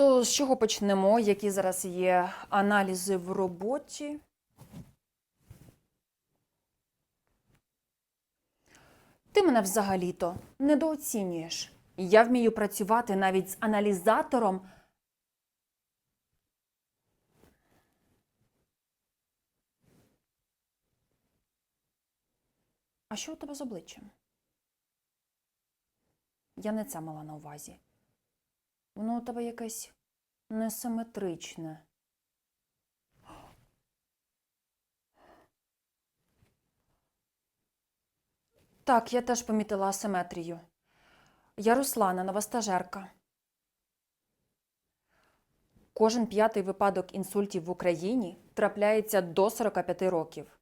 То з чого почнемо? Які зараз є аналізи в роботі? Ти мене взагалі-то недооцінюєш. Я вмію працювати навіть з аналізатором. А що у тебе з обличчям? Я не це мала на увазі. Воно у тебе якесь несиметричне. Так, я теж помітила асиметрію. Я Руслана, нова стажерка. Кожен п'ятий випадок інсультів в Україні трапляється до 45 років.